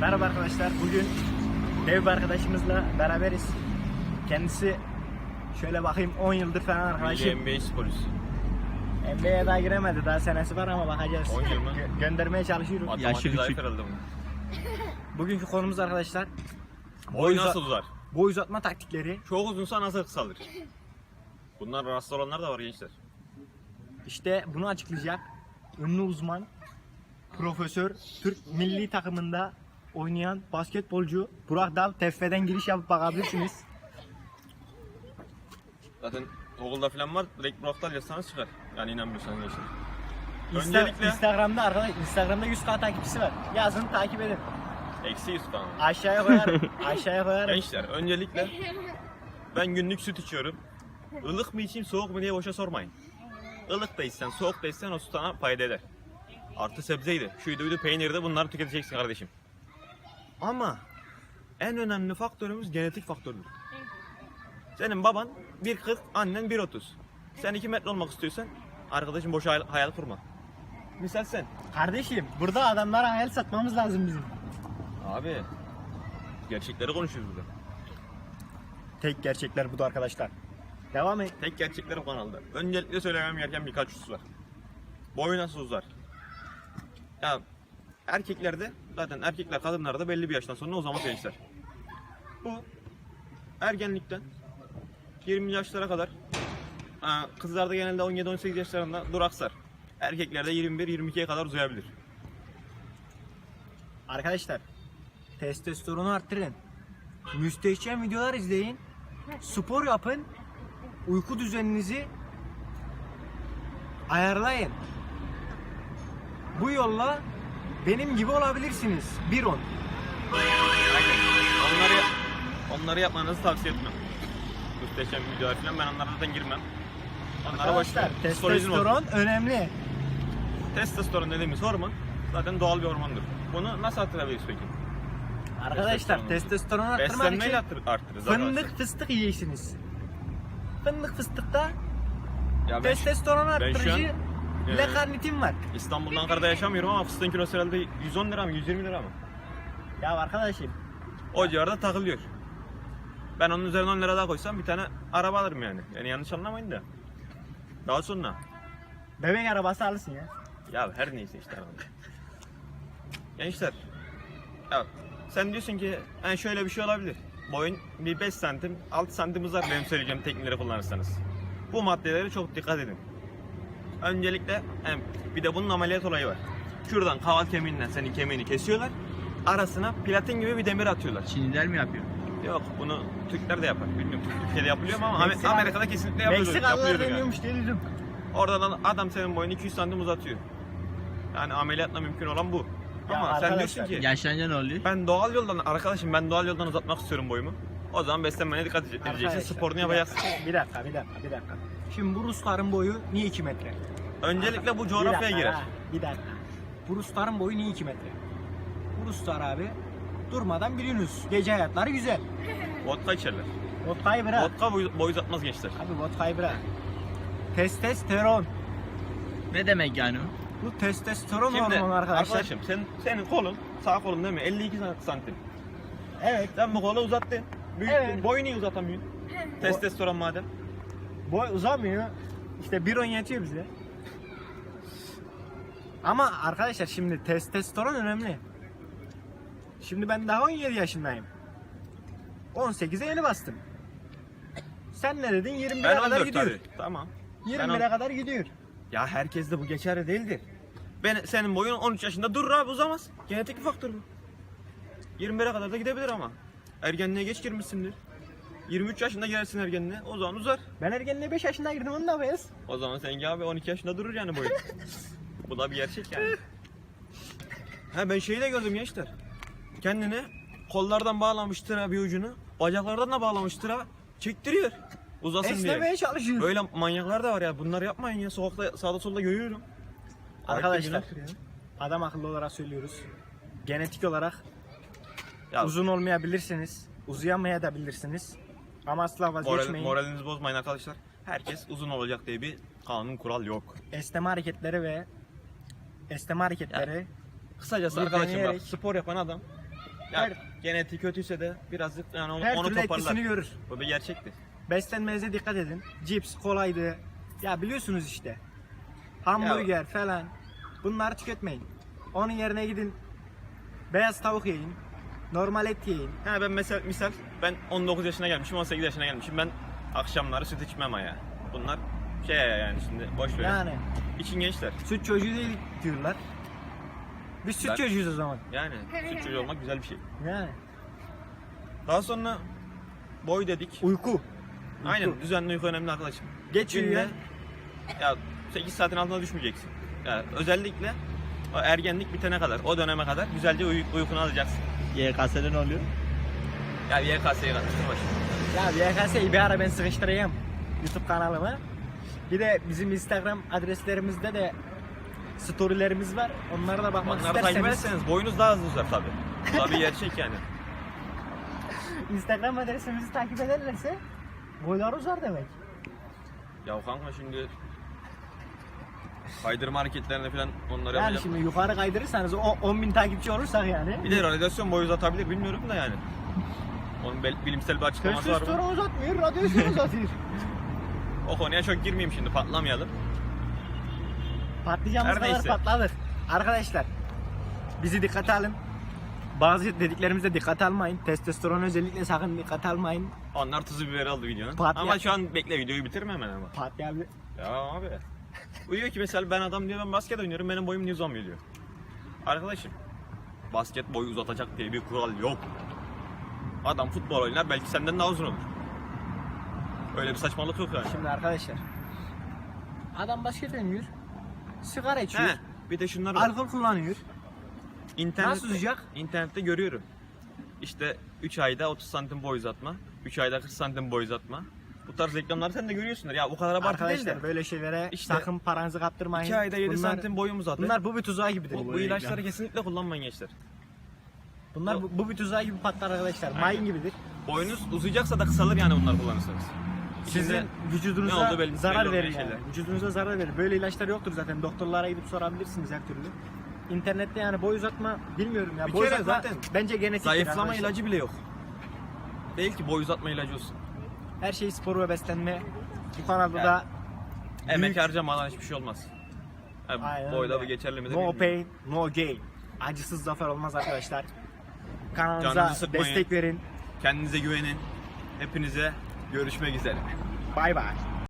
Merhaba arkadaşlar. Bugün dev bir arkadaşımızla beraberiz. Kendisi şöyle bakayım 10 yıldır falan arkadaşım. NBA sporcusu. NBA'ye daha giremedi. Daha senesi var ama bakacağız. 10 yıl mı? Gö- göndermeye çalışıyorum. Herhalde bunun. Bugünkü konumuz arkadaşlar Boy uza- nasıl uzar? boy uzatma taktikleri. Çok uzunsa nasıl kısalır? Bunlar rahatsız olanlar da var gençler. İşte bunu açıklayacak ünlü uzman, profesör, Türk milli takımında oynayan basketbolcu Burak Dal TFF'den giriş yapıp bakabilirsiniz. Zaten Google'da falan var. Direkt Burak'tan yazsanız çıkar. Yani inanmıyorsanız gençler. Insta- Öncelikle- Instagram'da arkadaş Instagram'da 100k takipçisi var. Yazın takip edin. Eksi 100 falan. Aşağıya koyarım. aşağıya koyarım. Gençler öncelikle ben günlük süt içiyorum. Ilık mı içeyim soğuk mu diye boşa sormayın. Ilık da içsen soğuk da içsen o süt sana fayda eder. Artı sebzeydi. Şuydu buydu peynirde bunları tüketeceksin kardeşim. Ama en önemli faktörümüz genetik faktördür. Senin baban 1.40, annen 1.30. Sen 2 metre olmak istiyorsan arkadaşım boşa hayal, hayal kurma. Misal sen. Kardeşim burada adamlara hayal satmamız lazım bizim. Abi gerçekleri konuşuyoruz burada. Tek gerçekler budur arkadaşlar. Devam et. Tek gerçekler bu kanalda. Öncelikle söylemem gereken birkaç husus var. Boy nasıl uzar? Ya erkeklerde zaten erkekler kadınlarda belli bir yaştan sonra uzamaz gençler. Bu ergenlikten 20 yaşlara kadar kızlarda genelde 17-18 yaşlarında duraksar. Erkeklerde 21-22'ye kadar uzayabilir. Arkadaşlar testosteronu arttırın. Müstehcen videolar izleyin. Spor yapın. Uyku düzeninizi ayarlayın. Bu yolla benim gibi olabilirsiniz. 1.10. Aynen. Onları, onları yapmanızı tavsiye etmem. Muhteşem videolar falan ben onlara zaten girmem. Onlara. Arkadaşlar olsun. testosteron önemli. Testosteron dediğimiz hormon zaten doğal bir hormondur. Bunu nasıl arttırabiliriz peki? Arkadaşlar Testosteron. arttırmak için Beslenmeyle arttır, arttırırız fındık fıstık yiyeceksiniz. Fındık fıstıkta Ya ben testosteron ben şu an, arttırıcı e, lekarnitin var. İstanbul'dan Ankara'da yaşamıyorum ama fıstığın kilosu herhalde 110 lira mı 120 lira mı? Ya arkadaşım O civarda takılıyor. Ben onun üzerine 10 lira daha koysam bir tane araba alırım yani. Yani yanlış anlamayın da. Daha sonra. bebek arabası alırsın ya. Ya her neyse işte. Gençler. Ya sen diyorsun ki yani şöyle bir şey olabilir. Boyun bir 5 santim 6 santim uzar benim söyleyeceğim teknikleri kullanırsanız. Bu maddelere çok dikkat edin. Öncelikle hem bir de bunun ameliyat olayı var. Şuradan kaval kemiğinden senin kemiğini kesiyorlar. Arasına platin gibi bir demir atıyorlar. Çinliler mi yapıyor? Yok bunu Türkler de yapar. Bilmiyorum Türkiye'de yapılıyor mu ama Meksika- Amerika'da kesinlikle yapılıyor. Meksikalılar yapılıyordur yani. deniyormuş. Oradan adam senin boyunu 200 santim uzatıyor. Yani ameliyatla mümkün olan bu. Ya Ama sen arkadaşlar, diyorsun ki Yaşlanınca ne oluyor? ben doğal yoldan arkadaşım ben doğal yoldan uzatmak istiyorum boyumu. O zaman beslenmene dikkat edeceksin. Arkadaşlar, Sporunu bir yapacaksın. dakika, Bir dakika, bir dakika, bir dakika. Şimdi bu Rusların boyu niye 2 metre? Öncelikle bu Bir coğrafyaya dakika, girer. ha, Bir dakika. Bu Rusların boyu niye 2 metre? Bu Ruslar abi durmadan biliyorsunuz. Gece hayatları güzel. Vodka içerler. Vodkayı bırak. Vodka boy, boy uzatmaz gençler. Abi vodkayı bırak. Testosteron. Ne demek yani o? Bu testosteron Şimdi hormonu arkadaşlar. arkadaşım sen, senin kolun sağ kolun değil mi? 52 santim. Evet. Sen bu kolu uzattın. Büyüttün. Evet. Boyu niye uzatamıyorsun? Testosteron madem. Boy uzamıyor. İşte 1.10 yetiyor bize. Ama arkadaşlar şimdi testosteron önemli. Şimdi ben daha 17 yaşındayım. 18'e yeni bastım. Sen ne dedin? 21'e Ben kadar 14 gidiyor. tabii. Tamam. Ben 21'e kadar gidiyor. Ya herkes de bu geçerli değildir. Ben senin boyun 13 yaşında durur abi uzamaz. Genetik bir faktör bu. 21'e kadar da gidebilir ama. Ergenliğe geç girmişsindir. 23 yaşında girersin ergenliğe. O zaman uzar. Ben ergenliğe 5 yaşında girdim onu da yapacağız. O zaman senin abi 12 yaşında durur yani boyun. bu da bir gerçek yani. Ha ben şeyi de gördüm gençler. Kendini kollardan bağlamıştır ha bir ucunu. Bacaklardan da bağlamıştır ha. Çektiriyor. Uzasın diye. Esnemeye çalışıyor. Böyle manyaklar da var ya. Bunları yapmayın ya. Sokakta sağda solda görüyorum. Arkadaşlar adam akıllı olarak söylüyoruz. Genetik olarak Ya uzun olmayabilirsiniz. Uzayamayabilirsiniz. Ama asla Moral, vazgeçmeyin. moralinizi bozmayın arkadaşlar. Herkes uzun olacak diye bir kanun kural yok. Esneme hareketleri ve esneme hareketleri Kısacası arkadaşım bak spor yapan adam Ya Her, genetiği kötüyse de birazcık yani onu, her onu türlü toparlar. etkisini görür. Bu bir gerçektir. Beslenmenize dikkat edin. Cips, kolaydı. Ya biliyorsunuz işte. Hamburger falan. Bunları tüketmeyin. Onun yerine gidin beyaz tavuk yiyin. Normal et yiyin. Ha ben mesela misal ben 19 yaşına gelmişim 18 yaşına gelmişim ben akşamları süt içmem ya. Bunlar şey ya yani şimdi boş ver. Yani İçin gençler. süt çocuğu değil diyorlar. Biz süt Ben- çocuğuyuz o zaman. Yani süt çocuğu olmak güzel bir şey. Yani. Daha sonra boy dedik. Uyku. Aynen düzenli uyku önemli arkadaşım. Geç uyuyan. ya 8 saatin altına düşmeyeceksin. Ya özellikle o ergenlik bitene kadar, o döneme kadar güzelce uy- uykunu alacaksın. YKS'de ne oluyor? Ya YKS'ye katıştırma şimdi. Ya YKS'yi bir ara ben sıkıştırayım. YouTube kanalıma. Bir de bizim Instagram adreslerimizde de storylerimiz var. Onlara da bakmak Onları takip isterseniz ederseniz boyunuz daha hızlı uzar tabii. Bu da bir gerçek yani. Instagram adresimizi takip ederlerse boylar uzar demek. Ya kanka şimdi kaydırma hareketlerini falan onları Yani yapacağım. şimdi yukarı kaydırırsanız o 10.000 takipçi olursak yani. Bir de radyasyon boy uzatabilir bilmiyorum da yani. Onun bel- bilimsel bir açıklaması var mı? Testosteron uzatmıyor, radyasyon uzatıyor. O konuya çok girmeyeyim şimdi patlamayalım. Patlayacağımız Her kadar neyse. patladır. Arkadaşlar bizi dikkate alın. Bazı dediklerimize dikkat almayın. Testosteron özellikle sakın dikkat almayın. Onlar tuzu biberi aldı videonun. Pat- ama şu an bekle videoyu bitirme hemen ama. Patlayabilir. Ya abi. Bu diyor ki mesela ben adam diyor ben basket oynuyorum benim boyum niye uzamıyor diyor. Arkadaşım basket boyu uzatacak diye bir kural yok. Adam futbol oynar belki senden daha uzun olur. Öyle bir saçmalık yok yani. Şimdi arkadaşlar. Adam basket oynuyor. Sigara içiyor. He, bir de şunlar var. Alkol kullanıyor. İnternette, Nasıl uzayacak? İnternette görüyorum. İşte 3 ayda 30 santim boy uzatma, 3 ayda 40 santim boy uzatma. Bu tarz reklamları sen de görüyorsundur. Ya bu kadar abartı değil Arkadaşlar de. böyle şeylere İşte sakın paranızı kaptırmayın. 2 ayda 7 Bunlar- santim boyum uzadı. Bunlar bu bir tuzağı gibidir. bu, bu ilaçları kesinlikle kullanmayın gençler. Bunlar bu, bu bir tuzağı gibi patlar arkadaşlar. Mayın gibidir. Boyunuz uzayacaksa da kısalır yani bunlar kullanırsanız. Sizin İçinde ne vücudunuza olduğu belli- zarar belli verir olmayan yani. şeyler. Vücudunuza zarar verir. Böyle ilaçlar yoktur zaten. Doktorlara gidip sorabilirsiniz her türlü. İnternette yani boy uzatma bilmiyorum ya. Bir boy kere uzatma zaten bence genetik. Zayıflama ilacı bile yok. Değil ki boy uzatma ilacı olsun. Her şey spor ve beslenme. Bu kanalda Yani. da Emek Büyük- harcamadan hiçbir şey olmaz. Yani Aynen boyda öyle. geçerli mi de no bilmiyorum. pain, no gain. Acısız zafer olmaz arkadaşlar. Kanalımıza Canınızı sıkmayın. destek verin. Kendinize güvenin. Hepinize görüşmek üzere. Bay bay.